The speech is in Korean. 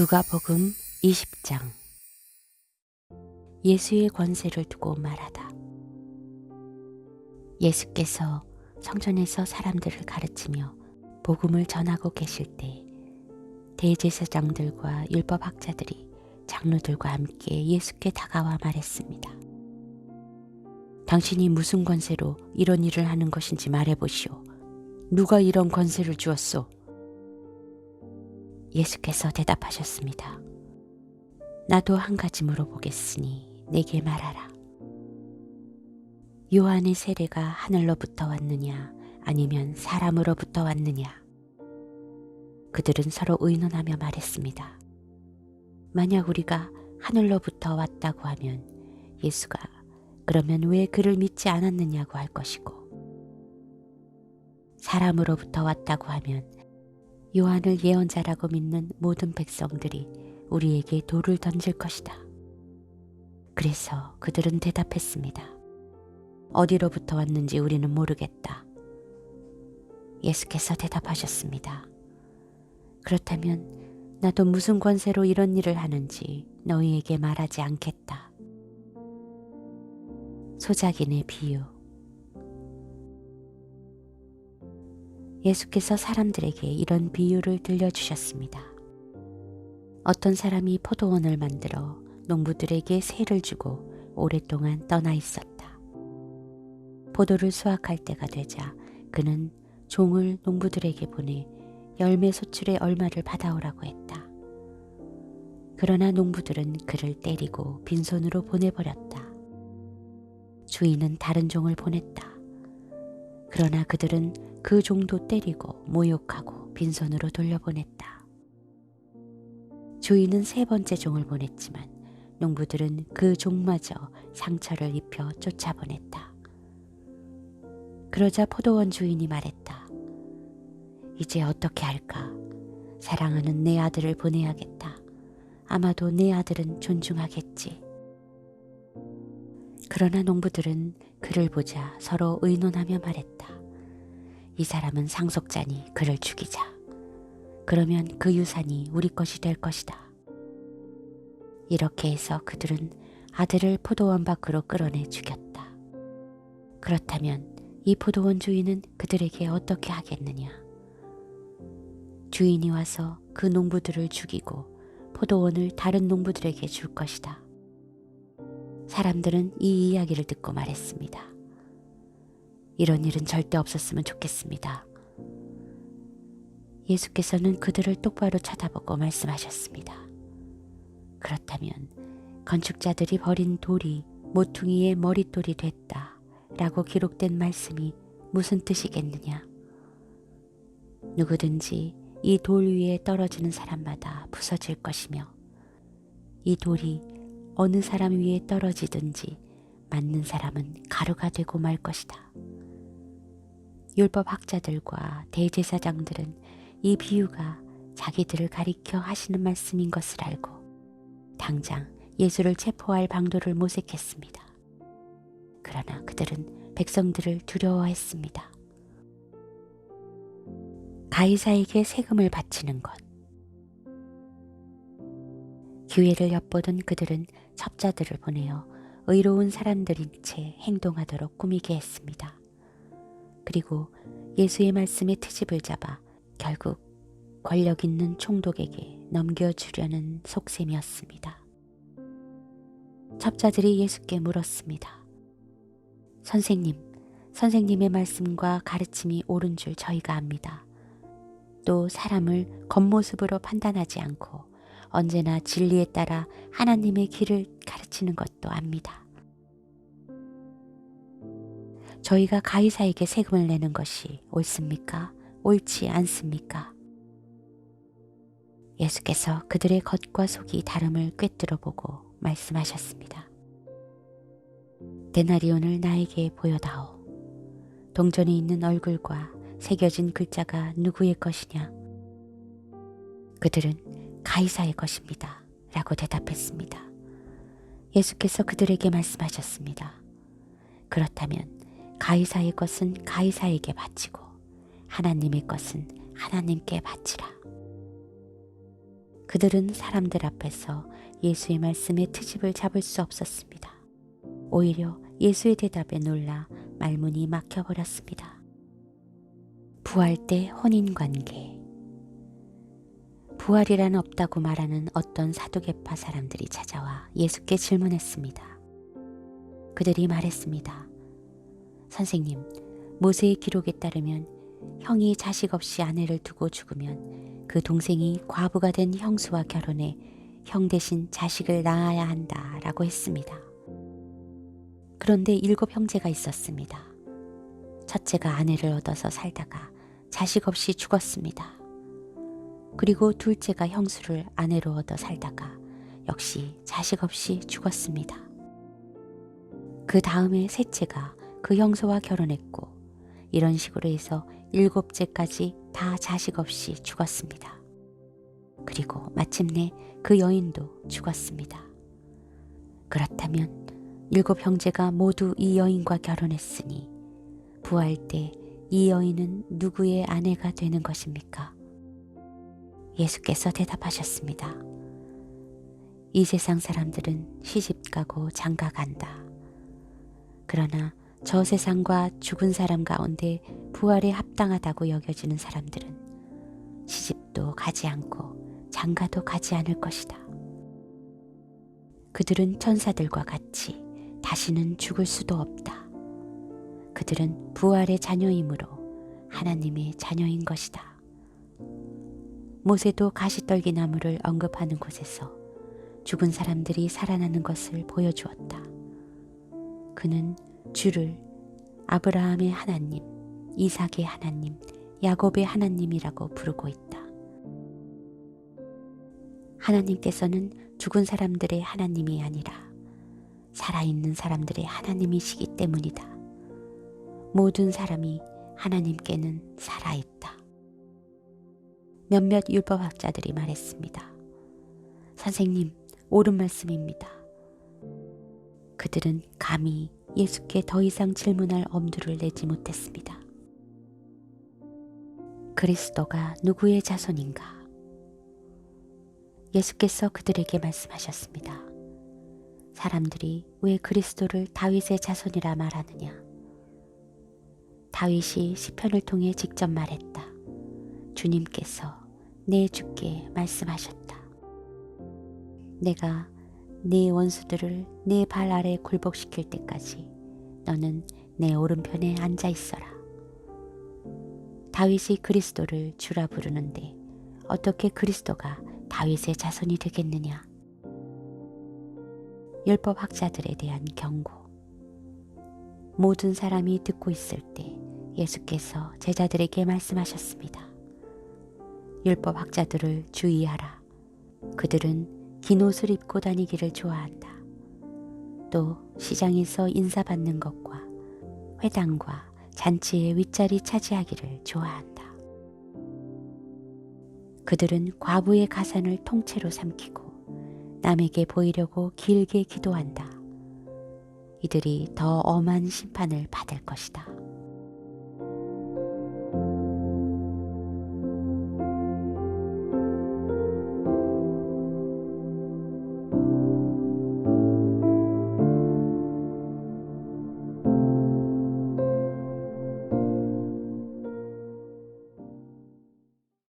누가복음 20장 예수의 권세를 두고 말하다. 예수께서 성전에서 사람들을 가르치며 복음을 전하고 계실 때 대제사장들과 율법학자들이 장로들과 함께 예수께 다가와 말했습니다. 당신이 무슨 권세로 이런 일을 하는 것인지 말해보시오. 누가 이런 권세를 주었소? 예수께서 대답하셨습니다. 나도 한 가지 물어보겠으니 내게 말하라. 요한의 세례가 하늘로부터 왔느냐 아니면 사람으로부터 왔느냐? 그들은 서로 의논하며 말했습니다. 만약 우리가 하늘로부터 왔다고 하면 예수가 그러면 왜 그를 믿지 않았느냐고 할 것이고 사람으로부터 왔다고 하면 요한을 예언자라고 믿는 모든 백성들이 우리에게 돌을 던질 것이다. 그래서 그들은 대답했습니다. 어디로부터 왔는지 우리는 모르겠다. 예수께서 대답하셨습니다. 그렇다면 나도 무슨 권세로 이런 일을 하는지 너희에게 말하지 않겠다. 소작인의 비유 예수께서 사람들에게 이런 비유를 들려주셨습니다. 어떤 사람이 포도원을 만들어 농부들에게 세를 주고 오랫동안 떠나 있었다. 포도를 수확할 때가 되자 그는 종을 농부들에게 보내 열매 소출의 얼마를 받아오라고 했다. 그러나 농부들은 그를 때리고 빈손으로 보내버렸다. 주인은 다른 종을 보냈다. 그러나 그들은 그 종도 때리고 모욕하고 빈손으로 돌려보냈다. 주인은 세 번째 종을 보냈지만 농부들은 그 종마저 상처를 입혀 쫓아보냈다. 그러자 포도원 주인이 말했다. 이제 어떻게 할까? 사랑하는 내 아들을 보내야겠다. 아마도 내 아들은 존중하겠지. 그러나 농부들은 그를 보자 서로 의논하며 말했다. 이 사람은 상속자니 그를 죽이자. 그러면 그 유산이 우리 것이 될 것이다. 이렇게 해서 그들은 아들을 포도원 밖으로 끌어내 죽였다. 그렇다면 이 포도원 주인은 그들에게 어떻게 하겠느냐? 주인이 와서 그 농부들을 죽이고 포도원을 다른 농부들에게 줄 것이다. 사람들은 이 이야기를 듣고 말했습니다. 이런 일은 절대 없었으면 좋겠습니다. 예수께서는 그들을 똑바로 쳐다보고 말씀하셨습니다. 그렇다면 건축자들이 버린 돌이 모퉁이의 머릿돌이 됐다 라고 기록된 말씀이 무슨 뜻이겠느냐? 누구든지 이 돌 위에 떨어지는 사람마다 부서질 것이며 이 돌이 어느 사람 위에 떨어지든지 맞는 사람은 가루가 되고 말 것이다. 율법 학자들과 대제사장들은 이 비유가 자기들을 가리켜 하시는 말씀인 것을 알고 당장 예수를 체포할 방도를 모색했습니다. 그러나 그들은 백성들을 두려워했습니다. 가이사에게 세금을 바치는 것. 기회를 엿보던 그들은 첩자들을 보내어 의로운 사람들인 채 행동하도록 꾸미게 했습니다. 그리고 예수의 말씀의 트집을 잡아 결국 권력 있는 총독에게 넘겨주려는 속셈이었습니다. 첩자들이 예수께 물었습니다. 선생님, 선생님의 말씀과 가르침이 옳은 줄 저희가 압니다. 또 사람을 겉모습으로 판단하지 않고 언제나 진리에 따라 하나님의 길을 가르치는 것도 압니다. 저희가 가이사에게 세금을 내는 것이 옳습니까? 옳지 않습니까? 예수께서 그들의 겉과 속이 다름을 꿰뚫어 보고 말씀하셨습니다. 데나리온을 나에게 보여다오. 동전에 있는 얼굴과 새겨진 글자가 누구의 것이냐? 그들은 가이사의 것입니다. 라고 대답했습니다. 예수께서 그들에게 말씀하셨습니다. 그렇다면 가이사의 것은 가이사에게 바치고 하나님의 것은 하나님께 바치라. 그들은 사람들 앞에서 예수의 말씀에 트집을 잡을 수 없었습니다. 오히려 예수의 대답에 놀라 말문이 막혀버렸습니다. 부활 때 혼인 관계. 부활이란 없다고 말하는 어떤 사두개파 사람들이 찾아와 예수께 질문했습니다. 그들이 말했습니다. 선생님, 모세의 기록에 따르면 형이 자식 없이 아내를 두고 죽으면 그 동생이 과부가 된 형수와 결혼해 형 대신 자식을 낳아야 한다 라고 했습니다. 그런데 일곱 형제가 있었습니다. 첫째가 아내를 얻어서 살다가 자식 없이 죽었습니다. 그리고 둘째가 형수를 아내로 얻어 살다가 역시 자식 없이 죽었습니다. 그 다음에 셋째가 그 형수와 결혼했고 이런 식으로 해서 일곱째까지 다 자식 없이 죽었습니다. 그리고 마침내 그 여인도 죽었습니다. 그렇다면 일곱 형제가 모두 이 여인과 결혼했으니 부활 때 이 여인은 누구의 아내가 되는 것입니까? 예수께서 대답하셨습니다. 이 세상 사람들은 시집가고 장가간다. 그러나 저 세상과 죽은 사람 가운데 부활에 합당하다고 여겨지는 사람들은 시집도 가지 않고 장가도 가지 않을 것이다. 그들은 천사들과 같이 다시는 죽을 수도 없다. 그들은 부활의 자녀이므로 하나님의 자녀인 것이다. 모세도 가시떨기 나무를 언급하는 곳에서 죽은 사람들이 살아나는 것을 보여주었다. 그는 주를 아브라함의 하나님, 이삭의 하나님, 야곱의 하나님이라고 부르고 있다. 하나님께서는 죽은 사람들의 하나님이 아니라 살아있는 사람들의 하나님이시기 때문이다. 모든 사람이 하나님께는 살아있다. 몇몇 율법학자들이 말했습니다. 선생님, 옳은 말씀입니다. 그들은 감히 예수께 더 이상 질문할 엄두를 내지 못했습니다. 그리스도가 누구의 자손인가? 예수께서 그들에게 말씀하셨습니다. 사람들이 왜 그리스도를 다윗의 자손이라 말하느냐? 다윗이 시편을 통해 직접 말했다. 주님께서 내 주께 말씀하셨다. 내가 네 원수들을 네 발 아래 굴복시킬 때까지 너는 내 오른편에 앉아 있어라. 다윗이 그리스도를 주라 부르는데 어떻게 그리스도가 다윗의 자손이 되겠느냐? 율법 학자들에 대한 경고. 모든 사람이 듣고 있을 때 예수께서 제자들에게 말씀하셨습니다. 율법 학자들을 주의하라. 그들은 긴 옷을 입고 다니기를 좋아한다. 또 시장에서 인사받는 것과 회당과 잔치의 윗자리 차지하기를 좋아한다. 그들은 과부의 가산을 통째로 삼키고 남에게 보이려고 길게 기도한다. 이들이 더 엄한 심판을 받을 것이다.